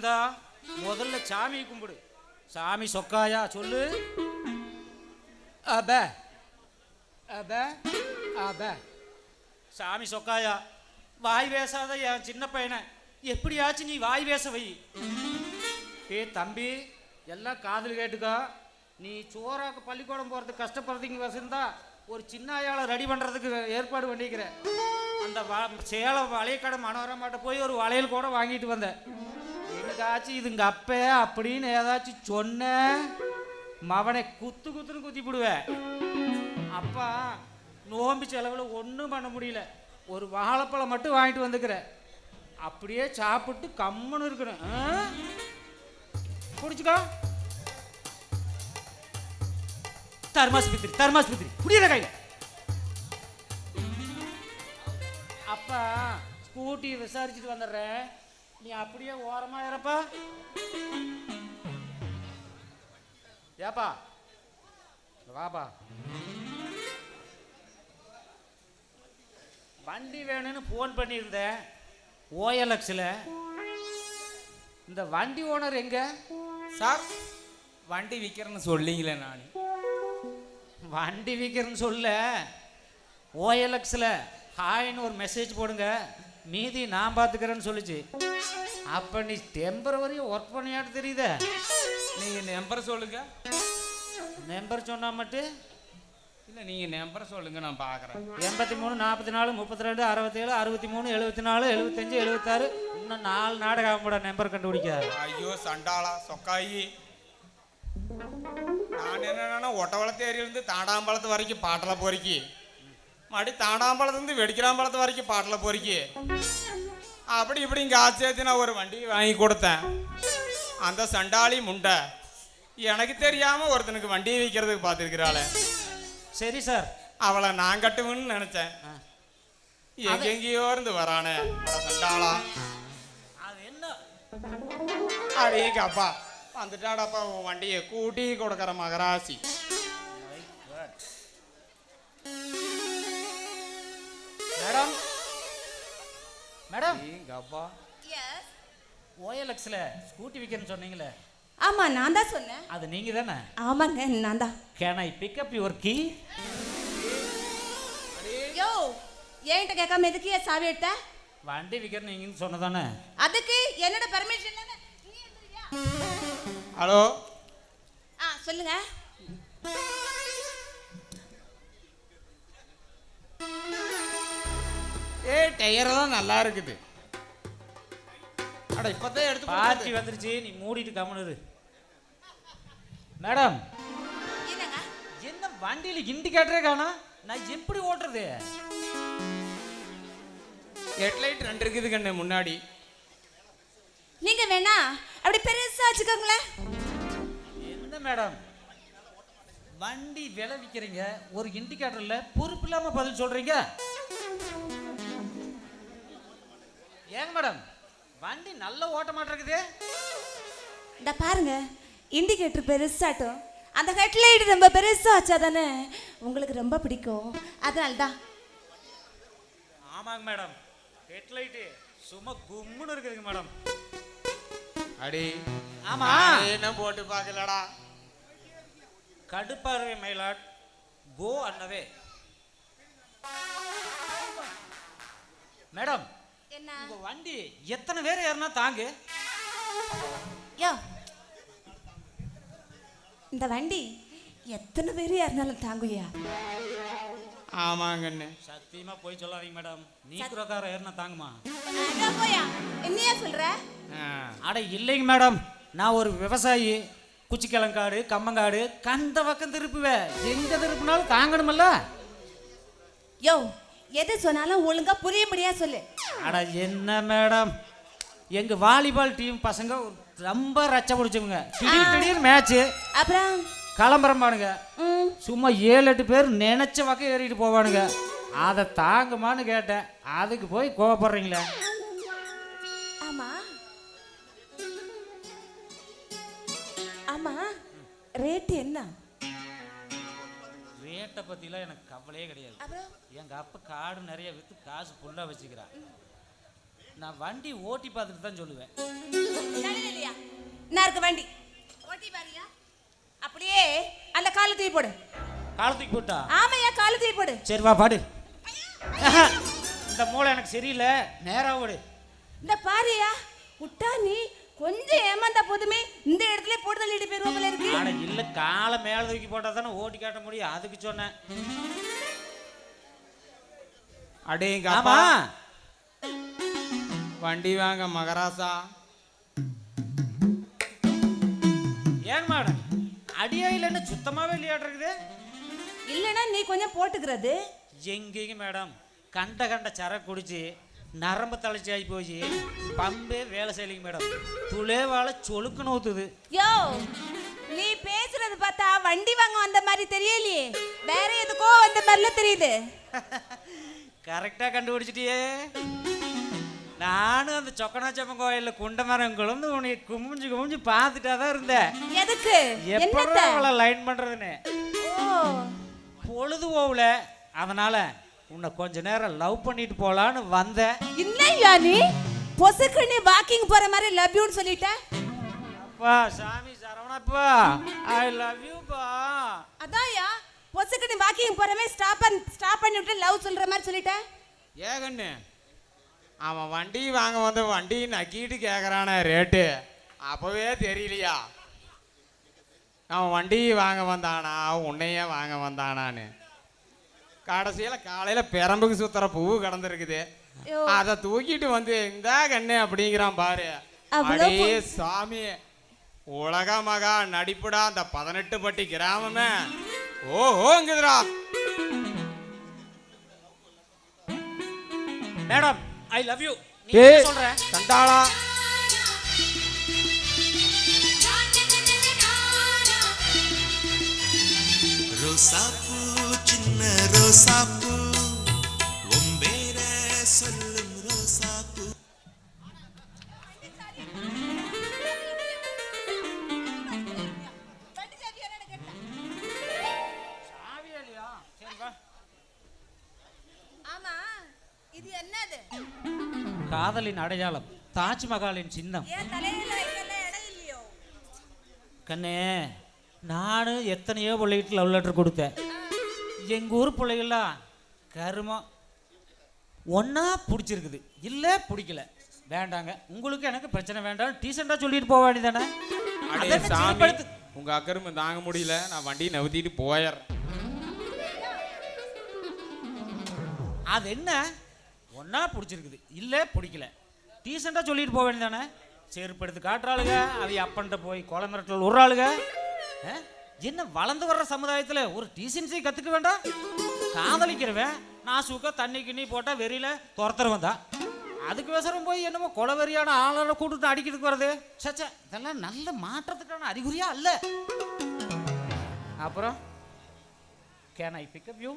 கோவிந்தா முதல்ல சாமி கும்பிடு. சாமி சொக்காயா சொல்லு. அப. அப. அப. சாமி சொக்காயா வாய் பேசாத என் சின்ன பையனை. எப்படியாச்சும் நீ வாய் பேச வை. ஏ தம்பி எல்லாம் காதல் கேட்டுக்கோ. நீ சோறாக்கு பள்ளிக்கூடம் போகிறதுக்கு கஷ்டப்படுறதுக்கு வசந்தா ஒரு சின்ன ஆயாளை ரெடி பண்ணுறதுக்கு ஏற்பாடு பண்ணிக்கிறேன். அந்த வ சேலம் வளையக்கடை மனோரமாட்ட போய் ஒரு வளையல் கூட வாங்கிட்டு வந்தேன். எனக்காச்சும் இதுங்க அப்ப அப்படின்னு ஏதாச்சும் சொன்ன மவனை குத்து குத்துன்னு குத்தி விடுவேன் அப்பா நோம்பி செலவில் ஒன்றும் பண்ண முடியல. ஒரு வாழைப்பழம் மட்டும் வாங்கிட்டு வந்துக்கிறேன் அப்படியே சாப்பிட்டு கம்முன்னு இருக்கணும். குடிச்சுக்கோ தர்மாஸ்பத்திரி தர்மாஸ்பத்திரி. குடியிற கையில். அப்பா ஸ்கூட்டி விசாரிச்சுட்டு வந்துடுறேன். நீ அப்படியே ஓரமா இறப்பா. ஏப்பா? வாப்பா. வண்டி வேணும்னு ஃபோன் பண்ணியிருந்தேன். ஓஎல்எக்ஸில். இந்த வண்டி ஓனர் எங்க? சார் வண்டி விற்கிறேன்னு சொல்லிங்களே நான். வண்டி விற்கிறேன்னு சொல்ல. ஓஎல்எக்ஸில். ஹாய்னு ஒரு மெசேஜ் போடுங்க. மீதி நான் பார்த்துக்கிறேன்னு சொல்லுச்சு. அப்போ நீ டெம்பரவரி ஒர்க் பண்ணியாட்டு தெரியுதே. நீங்கள் நம்பர் சொல்லுங்க. நம்பர் சொன்னா மட்டும்? இல்லை நீங்கள் நம்பர் சொல்லுங்க நான் பார்க்குறேன் எண்பத்தி மூணு நாற்பத்தி நாலு முப்பத்தி ரெண்டு அறுபத்தேழு அறுபத்தி மூணு எழுபத்தி நாலு எழுபத்தஞ்சு எழுபத்தாறு. இன்னும் நாலு நாடகம் கூட நம்பர் கண்டுபிடிக்க ஐயோ சண்டாளா சொக்காயி. நான் என்னன்னா ஒட்டவளத்து ஏரியிலேருந்து தாண்டாம்பழத்து வரைக்கும் பாட்டில் பொறுக்கி. மறுபடி தாண்டாம்பழத்துலேருந்து வெடிக்கிறாம்பழத்து வரைக்கும் பாட்டில் பொறுக்கி. அப்படி இப்படி இங்கே ஆச்சேத்தி நான் ஒரு வண்டி வாங்கி கொடுத்தேன். அந்த சண்டாளி முண்டை எனக்கு தெரியாமல் ஒருத்தனுக்கு வண்டி விற்கிறதுக்கு பார்த்துருக்கிறாளே. சரி சார். அவளை நான் கட்டுவேன்னு நினைச்சேன். எங்கெங்கேயோ இருந்து வரானே சண்டாளா. அது என்ன? அடே அப்பா வந்துட்டாடாப்பா உன் வண்டியை கூட்டி கொடுக்குற மகராசி. Madam madam. அப்பா. எஸ் ஓஎல்எக்ஸில் ஸ்கூட்டி விற்கிறேன்னு சொன்னீங்களே. ஆமா நான் தான் சொன்னேன். அது நீங்கள் தானே? ஆமாங்க நான் தான். Can I pick up your key யோ ஏன்ட்ட கேட்காம எதுக்கு ஏன் சாவி எடுத்த? வண்டி விற்கிறேன்னு நீங்கள் சொன்னதானே? அதுக்கு என்னோட பர்மிஷன் நீ எடுத்துறியா ஹலோ. ஆ சொல்லுங்க. ஏ டயரெல்லாம் நல்லா இருக்குது. அட இப்பதான் எடுத்து பார்ட்டி. வந்துருச்சு நீ மூடிட்டு கம்முனு மேடம் என்னங்க? என்ன வண்டியில் இண்டிகேட்டரே காணோம்? நான் எப்படி ஓட்டுறது? ஹெட்லைட் ரெண்டு இருக்குது கண்ணு முன்னாடி. நீங்க வேணா அப்படி பெருசா வச்சுக்கோங்களேன். என்ன மேடம்? வண்டி விலை விற்கிறீங்க ஒரு இண்டிகேட்டர்ல பொறுப்பு இல்லாம பதில் சொல்றீங்க? ஏங்க மேடம்? வண்டி நல்ல ஓட்ட மாட்டிருக்குது இந்த பாருங்க இண்டிகேட்டர் பெருசாட்டும். அந்த ஹெட்லைட் ரொம்ப பெருசா வச்சா தானே உங்களுக்கு ரொம்ப பிடிக்கும். அதனால தான் ஆமாங்க மேடம். ஹெட்லைட்டு சும்மா கும்முன்னு இருக்குதுங்க மேடம். அடி ஆமா. என்ன போட்டு பார்க்கலடா. கடுப்பார்வை மயிலாட் கோ அன்னவே மேடம் என்ன? உங்க வண்டி எத்தனை பேர் ஏறினா தாங்கு. யோ. இந்த வண்டி எத்தனை பேர் யாருனாலும் தாங்குயா ஆமாங்கண்ணு. சத்தியமா போய் சொல்லாதீங்க மேடம். நீக்குறக்கார ஏறினா தாங்குமா? போயா. என்னையா சொல்ற. அட இல்லைங்க மேடம். நான் ஒரு விவசாயி. குச்சிக்கிழங்காடு கம்மங்காடு கந்த பக்கம் திருப்புவேன். எங்க திருப்பினாலும் தாங்கணுமல்ல. யோ எது சொன்னாலும் ஒழுங்கா புரியும்படியா சொல்லு. அட என்ன மேடம்? எங்க வாலிபால் டீம் பசங்க ரொம்ப ரச்ச பிடிச்சவங்க திடீர் திடீர் மேட்ச்சு அப்புறம்? கிளம்புறம்பானுங்க ம், சும்மா ஏழு எட்டு பேர் நினைச்ச பக்கம் ஏறிட்டு போவானுங்க. அதை தாங்குமான்னு கேட்டேன். அதுக்கு போய் கோவப்படுறீங்களே. ஆமா. ஆமா. ரேட் என்ன? ரேட்டை பற்றிலாம் எனக்கு கவலையே கிடையாது. எங்கள் அப்பா காடு நிறைய விற்று காசு ஃபுல்லாக வச்சுக்கிறான் நான் வண்டி ஓட்டி பார்த்துட்டு தான் சொல்லுவேன். நான் இருக்க வண்டி. ஓட்டி பாரியா? அப்படியே அந்த காலை தூக்கி போடு. காலத்துக்கு போட்டா? ஆமையா காலை தூக்கி போடு. சரி வா பாடு. இந்த மூளை எனக்கு சரியில்லை. நேரா ஓடு. இந்த பாரியா விட்டா நீ கொஞ்சம் ஏமாந்தா போதுமே. இந்த இடத்துல போட்டு தள்ளிட்டு போயிருவோம் போல இருக்கு. ஆனா இல்ல காலை மேல தூக்கி போட்டா தானே ஓட்டி காட்ட முடியும். அதுக்கு சொன்னேன். அடேங்க ஆமா. வண்டி வாங்க மகராசா. ஏன் மேடம்? அடியா இல்லைன்னு சுத்தமாவே இல்லையாட்டிருக்குது இல்லைன்னா நீ கொஞ்சம் போட்டுக்கிறது. எங்கேயும் மேடம்? கண்ட கண்ட சரக்கு குடிச்சு நரம்பு தளர்ச்சி ஆகி போய் பம்பே வேலை செய்யலைங்க மேடம். துளேவால சொலுக்குன்னு ஊத்துது யோ நீ பேசுறது பார்த்தா வண்டி வாங்க வந்த மாதிரி தெரியலையே. வேற எதுக்கோ வந்த மாதிரில தெரியுது. கரெக்டா கண்டுபிடிச்சிட்டியே. நானும் அந்த சொக்கனாச்சம்மன் கோயிலில் குண்டமரம் குழந்து உன்னை குமிஞ்சு குமிஞ்சு பார்த்துட்டா தான் இருந்தேன். எதுக்கு? என்னத்த? அவளை லைன் பண்றதுன்னு? பொழுது போகல அதனால உன்னை கொஞ்ச நேரம் லவ் பண்ணிட்டு போலான்னு வந்தேன். இல்லையா நீ? பொசுக்கு நீ வாக்கிங் போற மாதிரி லவ் யூன்னு சொல்லிட்ட? அப்பா சாமி சரவணப்பா. ஐ லவ் யூப்பா அதான்யா பொசுக்கு நீ வாக்கிங் போற மாதிரி ஸ்டாப் பண்ணி ஸ்டாப் பண்ணி விட்டு லவ் சொல்ற மாதிரி சொல்லிட்ட? ஏகண்ணு அவன் வண்டி வாங்க வந்து வண்டி நக்கிட்டு கேட்குறானே ரேட்டு அப்போவே தெரியலையா? அவன் வண்டி வாங்க வந்தானா உன்னையே வாங்க வந்தானான்னு. கடைசியில் காலையில் பெரம்புக்கு சுத்துற பூவு கிடந்திருக்குது. அதை தூக்கிட்டு வந்து இந்தா கண்ணு அப்படிங்கிறான் பாரு. அடே சாமி உலக மகா நடிப்புடா அந்த பதினெட்டு பட்டி கிராமமே. ஓஹோங்குதுடா. மேடம் ஐ லவ் யூ சொல்றேன் சண்டாளா. சின்ன ரோசாப்பூ சொல்லும் என்னது? காதலின் அடையாளம் தாஜ்மஹாலின் சின்னம். ஏன் தலையில வைக்கல இடம் இல்லையோ கண்ணே நானும் எத்தனையோ பிள்ளைகிட்ட லவ் லெட்டர் கொடுத்தேன். எங்கள் ஊர் பிள்ளைகள்லாம் கருமம். ஒன்றா பிடிச்சிருக்குது. இல்லை பிடிக்கல. வேண்டாங்க. உங்களுக்கு எனக்கு பிரச்சனை வேண்டாம் டீசெண்டாக சொல்லிட்டு போக வேண்டியதானே அடே சாமி உங்க அக்கருமை தாங்க முடியல. நான் வண்டியை நவுத்திட்டு போயிடுறேன். அது என்ன? ஒன்றா பிடிச்சிருக்குது. இல்லை பிடிக்கல. டீசெண்டாக சொல்லிட்டு போக வேண்டியதானே செருப்பு எடுத்து காட்டுறாளுங்க. அவை அப்பன்ட்ட போய் கொலை மிரட்டல் விட்றாளுங்க ஆ? என்ன வளர்ந்து வர்ற சமுதாயத்தில் ஒரு டீசன்சி கற்றுக்க வேண்டாம்? காதலிக்கிறவன் நான் சுக்க தண்ணி கிண்ணி போட்டால் வெறியில் துரத்துறவன் தான். அதுக்கு விசரம் போய் என்னமோ கொலவெறியான ஆளோட கூட்டுட்டு அடிக்கிறதுக்கு வருது சச்சா இதெல்லாம் நல்ல மாற்றத்துக்கான அறிகுறியா அல்ல? அப்புறம் கேன் ஐ பிக்கப் யூ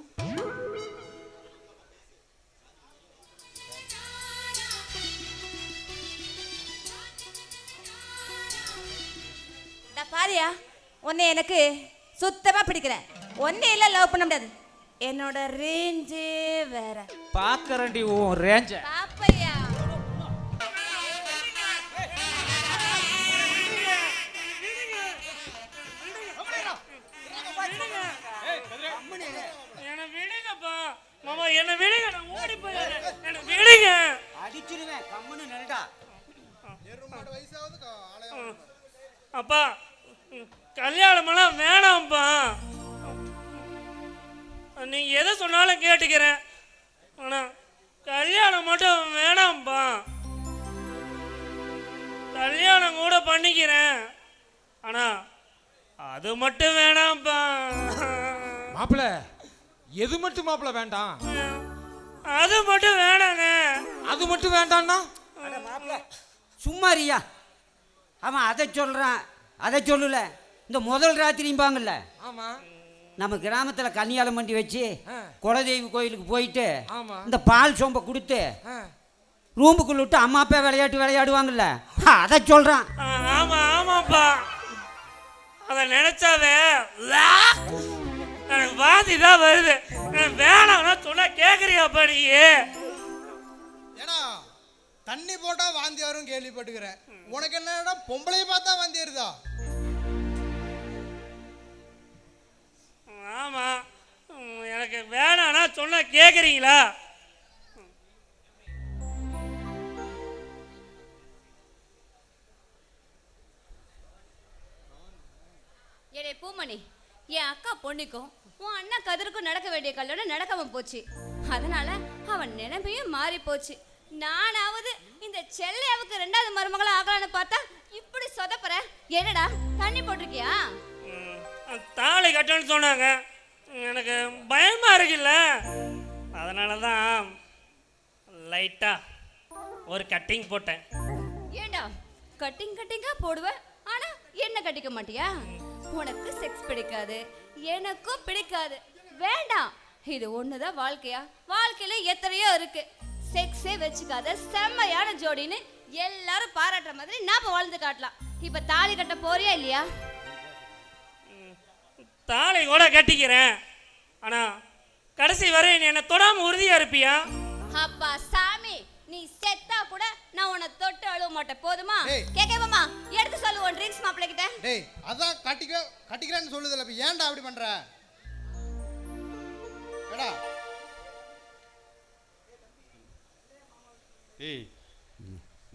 பாரியா. உன்னை எனக்கு சுத்தமா பிடிக்கல ஒன்னே இல்ல லவ் பண்ண முடியாது. என்னோட ரேஞ்சே வேற. பார்க்கறேன்டி உன் ரேஞ்சை பாப்பையா? என்னை விடுங்கப்பா. மாமா என்னை விடுங்க. நான் ஓடி போயிடுறேன். என்னை விடுங்க. அடிச்சிருவேன் கம்முன்னு நில்டா அப்பா கல்யாணமெல்லாம் வேணாம்ப்பா. நீங்க எதை சொன்னாலும் கேட்டுக்கிறேன். ஆனா கல்யாணம் மட்டும் வேணாம்ப்பா. கல்யாணம் கூட பண்ணிக்கிறேன். ஆனா அது மட்டும் வேணாம்ப்பா. மாப்பிள்ள எது மட்டும் மாப்பிள்ள வேண்டாம்? அது மட்டும் வேணாங்க அது மட்டும் வேண்டாம்னா? சும்மாரியா அவன் அதை சொல்கிறான் அதை சொல்லல. இந்த முதல் ராத்திரிம்பாங்கல்ல ஆமா நம்ம கிராமத்தில் கன்னியாலம் பண்ணி வச்சு. குலதெய்வ கோயிலுக்கு போயிட்டு ஆமா. இந்த பால் சொம்பை கொடுத்து. ரூமுக்குள்ள விட்டு அம்மா அப்பா விளையாட்டு விளையாடுவாங்கல்ல அதை சொல்கிறான் ஆ, ஆமா ஆமாப்பா அத நினைச்சாவே! எனக்கு வாந்தி தான் வருது வேணாம்னா சொன்னா கேக்குறியாப்பா நீ ஏன்னா தண்ணி போட்டா வாந்தி வரும் கேள்விப்பட்டுக்கிறேன் உனக்கு என்னடா பொம்பளைய பார்த்தா வாந்தி வருதா ஆமா. ம், எனக்கு வேணாம்னா சொன்னா கேக்குறீங்களா? ஏடே பூமணி என் அக்கா பொண்ணுக்கும் உன் அண்ணா கதிருக்கும் நடக்க வேண்டிய கல்யாணம் நடக்காம போச்சு. அதனால அவன் நிலைமையும் மாறி போச்சு. நானாவது இந்த செல்லையாவுக்கு ரெண்டாவது மருமகளா ஆகலான்னு பார்த்தா இப்படி சொதப்புற. என்னடா தண்ணி போட்டிருக்கியா? தாலி கட்டணும்னு சொன்னாங்க. எனக்கு பயமாக இருக்குல்ல? அதனால தான் லைட்டாக ஒரு கட்டிங் போட்டேன். ஏண்டா கட்டிங் கட்டிங்காக போடுவேன் ஆனால் என்ன கட்டிக்க மாட்டியா? உனக்கு செக்ஸ் பிடிக்காது எனக்கும் பிடிக்காது. வேண்டாம் இது ஒண்ணுதான் வாழ்க்கையா? வாழ்க்கையில எத்தனையோ இருக்கு. செக்ஸே வச்சுக்காத செம்மையான ஜோடின்னு எல்லாரும் பாராட்டுற மாதிரி நாம வாழ்ந்து காட்டலாம். இப்ப தாலி கட்ட போறியா இல்லையா? தாலி கூட கட்டிக்கிறேன். ஆனா கடைசி வரை நீ என்னை தொடாம உறுதியா இருப்பியா? அப்பா சாமி நீ செத்தா கூட நான் உன்னை தொட்டு அழுவ மாட்டேன். போதுமா. கேக்கவாமா எடுத்து சொல்லு உன் ட்ரிங்க்ஸ் மாப்பிள்ளை கிட்ட. டேய் அதான் கட்டிக்க கட்டிக்கிறேன்னு சொல்லுதுல இப்ப ஏன்டா அப்படி பண்ற? ஏடா. ஏய்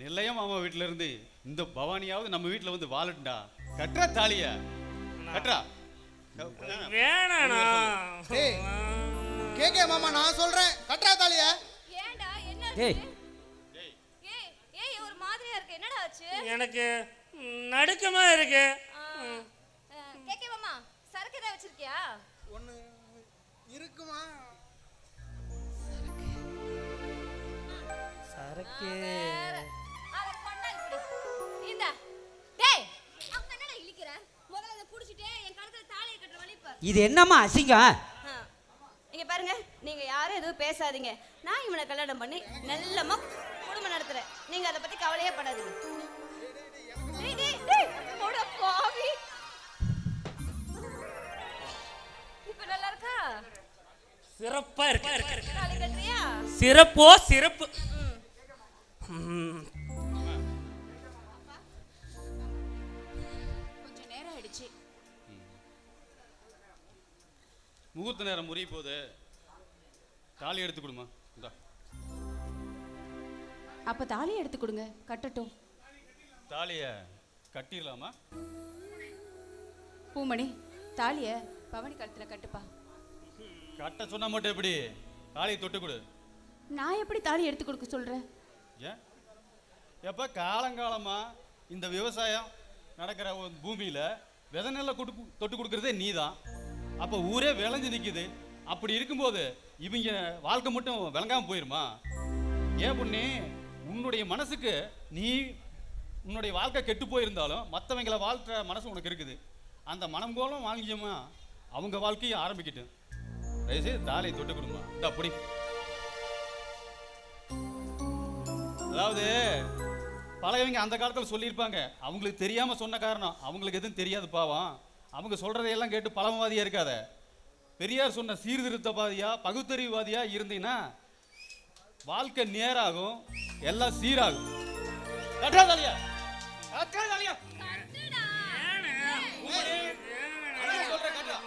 நெல்லையா மாமா வீட்ல இருந்து இந்த பவானியாவது நம்ம வீட்ல வந்து வாழட்டும்டா. கட்டுறா தாலிய. கட்டுறா. வேணாண்ணா. கேக்கே மாமா நான் சொல்றேன். கட்டுறா தாலிய. ஏன்டா என்ன டேய். ஏய். ஏய் ஒரு மாதிரியா இருக்கு. என்னடா ஆச்சு? எனக்கு நடுக்கமா இருக்கு. கேக்கே மாமா சரக்கு ஏதாவது வச்சிருக்கியா? ஒண்ணு இருக்குமா? சரக்கு. வேற. இது என்னம்மா அசிங்கம். இங்க பாருங்க நீங்க யாரும் எதுவும் பேசாதீங்க. நான் இவனை கல்யாணம் பண்ணி நல்லமா குடும்பம் நடத்துறேன். நீங்க அதை பத்தி கவலையே படாதீங்க. இப்ப நல்லா இருக்கா? சிறப்பா இருக்கு. சிறப்போ சிறப்பு. முகூர்த்த நேரம் முறிய போகுது. தாலி எடுத்து கொடுமா இந்தா. அப்ப தாலியை எடுத்து கொடுங்க. கட்டட்டும். தாலிய கட்டிடலாமா? பூமணி தாலிய பவனி கழுத்துல கட்டுப்பா. கட்ட சொன்னா மட்டும் எப்படி? தாலியை தொட்டு கொடு. நான் எப்படி தாலி எடுத்து கொடுக்க சொல்றேன்? ஏன்? எப்ப காலங்காலமா இந்த விவசாயம் நடக்கிற பூமியில விதை நெல்லை தொட்டு கொடுக்கறதே நீதான். அப்போ ஊரே விளைஞ்சு நிற்குது அப்படி இருக்கும்போது இவங்க வாழ்க்கை மட்டும் விளங்காமல் போயிருமா? ஏன் பொண்ணே உன்னுடைய மனசுக்கு நீ உன்னுடைய வாழ்க்கை கெட்டு போயிருந்தாலும் மற்றவங்களை வாழ்க்கிற மனசு உனக்கு இருக்குது. அந்த மனம் கோலம் வாங்கிச்சோமா அவங்க வாழ்க்கையும் ஆரம்பிக்கட்டும். தயவுசெய்து தாலியை தொட்டு கொடுமா இந்த அப்படி அதாவது பழையவங்க அந்த காலத்தில் சொல்லியிருப்பாங்க. அவங்களுக்கு தெரியாமல் சொன்ன காரணம் அவங்களுக்கு எதுவும் தெரியாது பாவம். அவங்க சொல்றதையெல்லாம் கேட்டு பழமவாதியா இருக்காத. பெரியார் சொன்ன சீர்திருத்தவாதியா பகுத்தறிவுவாதியா இருந்தீங்கன்னா வாழ்க்கை நேராகும் எல்லாம் சீராகும். கட்டாதாலியா கட்டாதாலியா சொல்றேன் கட்டுறா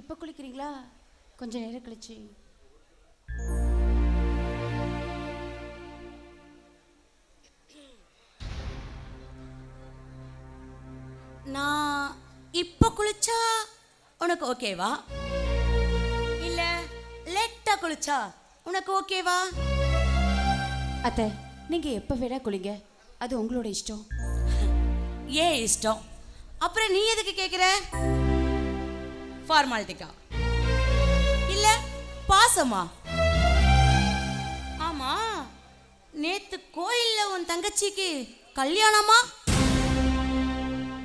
இப்போ குளிக்கிறீங்களா? கொஞ்ச நேரம் கழிச்சு. நான் இப்போ குளிச்சா உனக்கு ஓகேவா இல்ல லேட்டா குளிச்சா உனக்கு ஓகேவா அத்தை நீங்க எப்போ வேணா குளிங்க. அது உங்களோட இஷ்டம். ஏன் இஷ்டம்? அப்புறம் நீ எதுக்கு கேக்குற? ஃபார்மாலிட்டிக்கா இல்ல பாசமா? ஆமா. நேத்து கோயில்ல உன் தங்கச்சிக்கு கல்யாணமா?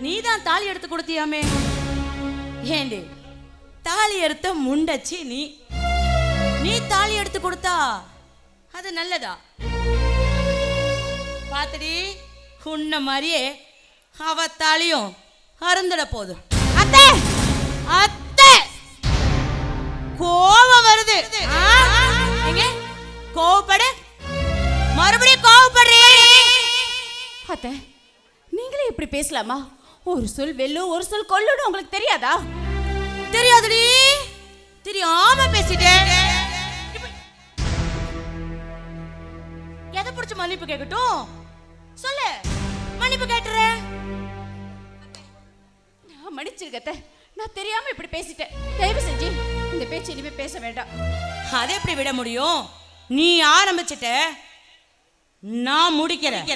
நீ தான் தாலி எடுத்து கொடுத்தியாமே? ஏண்டி தாலி எடுத்த முண்டச்சி நீ? நீ தாலி எடுத்து கொடுத்தா அது நல்லதா? பாத்துடி உன்ன மாதிரியே அவ தாலியும் அருந்துட போதும். அத்தை! அத்தை! கோவம் வருது. கோவப்படு. மறுபடியும் கோவப்படுறீ அத்தை நீங்களே இப்படி பேசலாமா? ஒரு சொல் வெல்லும் ஒரு சொல் கொல்லுன்னு உங்களுக்கு தெரியாதா? தெரியாதுடி. தெரியாம பேசிட்டேன். எதை பிடிச்ச மன்னிப்பு கேட்கட்டும்? சொல்லு. மன்னிப்பு கேட்டுறேன். நான் மன்னிச்சிருக்க அத்தை. நான் தெரியாம இப்படி பேசிட்டேன். தயவு செஞ்சு இந்த பேச்சு இனிமே பேச வேண்டாம். அதை எப்படி விட முடியும்? நீ ஆரம்பிச்சிட்ட நான் முடிக்கிறேன்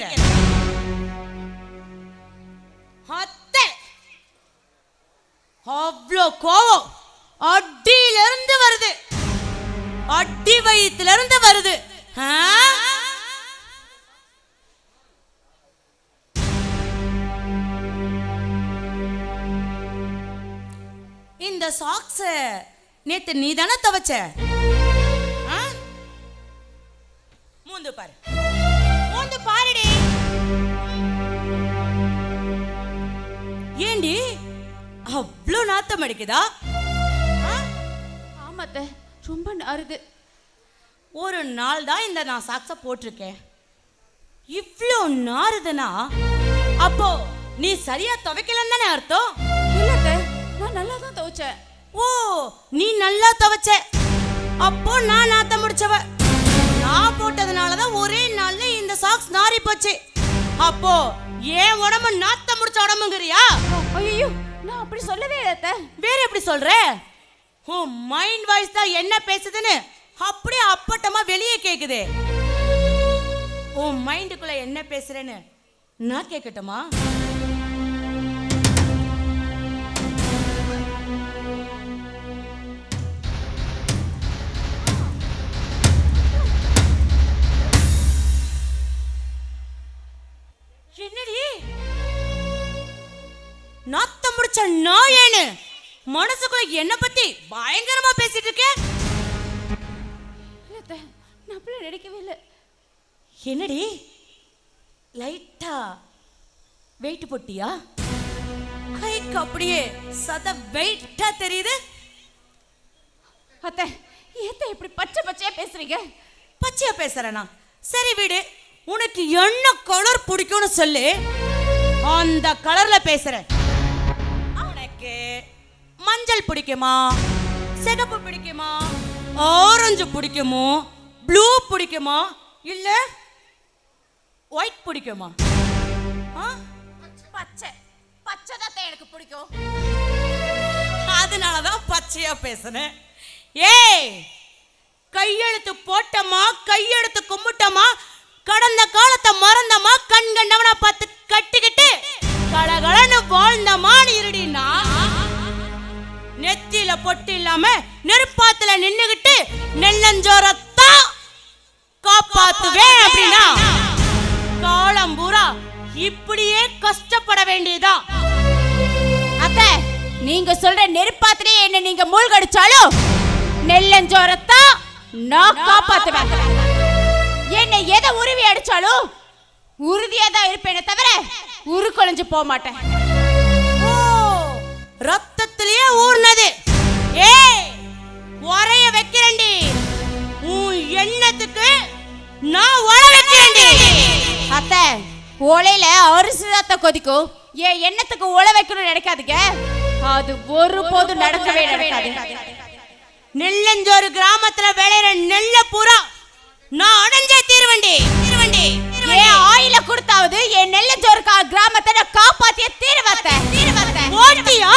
அத்தை! அவ்வளோ கோவம்! அடியில இருந்து வருது. அடி வயித்துல இருந்து வருது இந்த சாக்ஸை நேத்து நீ தானே துவைச்ச? மூந்து பாரு. மூந்து பாருடி. ஏண்டி? அவ்வளோ நாத்தம் அடிக்குதா? ஆ? ஆமா அத்தை ரொம்ப நாறுது. ஒரு நாள் தான் இந்த நான் சாக்ஸ போட்டிருக்கேன். இவ்வளோ நாறுதுன்னா அப்போ நீ சரியா துவைக்கலன்னு தானே அர்த்தம்? இல்ல அத்தை நான் நல்லா தான் துவைச்சேன். ஓ நீ நல்லா துவைச்ச. அப்போ நான் நாத்தம் முடிச்சவ. நான் போட்டதுனால தான் ஒரே நாள்ல இந்த சாக்ஸ் நாறி போச்சு. அப்போ ஏன் உடம்பு நாத்தம் முடிச்ச உடம்புங்கிறியா? ஐயோ நான் அப்படி சொல்லவே இல்லை வேற எப்படி சொல்ற? உன் மைண்ட் வாய்ஸ் தான் என்ன பேசுதுன்னு அப்படியே அப்பட்டமா வெளியே கேக்குது. உன் மைண்டுக்குள்ள என்ன பேசுறேன்னு நான் கேட்கட்டுமா முடிச்ச நாயேன்னு மனசுக்குள்ள என்ன பத்தி பயங்கரமா பேசிட்டு இருக்கே? அப்படிலாம் நினைக்கவே இல்லை. என்னடி? லைட்டா வெயிட் போட்டியா? கைக்கு அப்படியே சத வெயிட்டா தெரியுது. அத்தை ஏத்த இப்படி பச்சை பச்சையா பேசுறீங்க? பச்சையா பேசுறேனா? சரி விடு உனக்கு என்ன கலர் பிடிக்கும்னு சொல்லு. அந்த கலர்ல பேசுறேன். மஞ்சள் பிடிக்குமா? சிகப்பு பிடிக்குமா? ஆரஞ்சு பிடிக்குமோ? ப்ளூ பிடிக்குமா? இல்ல ஒயிட் பிடிக்குமா? ஆ? பச்சை. பச்சை தான் எனக்கு பிடிக்கும். அதனாலதான் பச்சையா பேசுனேன். ஏய் கையெழுத்து போட்டமா? கையெழுத்து கும்பிட்டமா? கடந்த காலத்தை மறந்தமா? கண் கண்டவனா பார்த்து கட்டிக்கிட்டு கலகலன்னு வாழ்ந்தமான்னு இருடினா நெத்தியில பொட்டு இல்லாம நெருப்பாத்துல நின்னுகிட்டு நெல்லஞ்சோரத்தான் காப்பாத்துவேன் அப்படின்னா காலம் பூரா இப்படியே கஷ்டப்பட வேண்டியதுதான் அத்தை நீங்க சொல்ற நெருப்பாத்திலே என்ன நீங்க மூழ்கடிச்சாலும் நெல்லஞ்சோரத்தான் நான் காப்பாத்துவேன். என்னை எதை உருவி அடிச்சாலும் உறுதியா தான் இருப்பேனே தவிர உருக்குலைஞ்சு போக மாட்டேன். ரத்தத்திலேயே ஊர்னது. ஏ உரைய வைக்கிறேன்டி. உன் எண்ணத்துக்கு நான் உர வைக்கிறேன்டி. அத்தை ஓலையில அரிசி ரத்த கொதிக்கும். என் எண்ணத்துக்கு உழ வைக்கணும்னு நினைக்காதுங்க. அது ஒருபோதும் நடக்கவே நடக்காது. நெல்லஞ்சோறு கிராமத்துல விளையிற நெல்ல பூரா நான் அடைஞ்சே தீர்வண்டி தீர்வண்டி என் ஆயில கொடுத்தாவது என் நெல்லஞ்சோறு கிராமத்தை நான் காப்பாத்திய தீர்வத்தை தீர்வ ஓட்டியா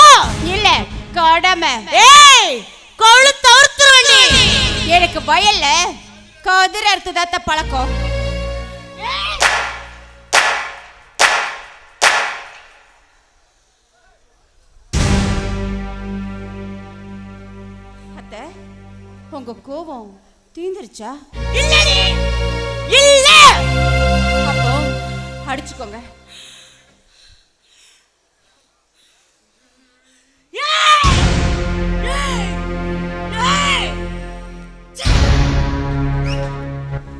இல்ல கடமை. ஏய் கொழுத்து அறுத்துருவண்டி எனக்கு வயல்ல கதிர் அறுத்து தத்த பழக்கம். அத்தை உங்க கோபம் தீந்துருச்சா? இல்லடி. இல்ல. அப்போ அடிச்சுக்கோங்க.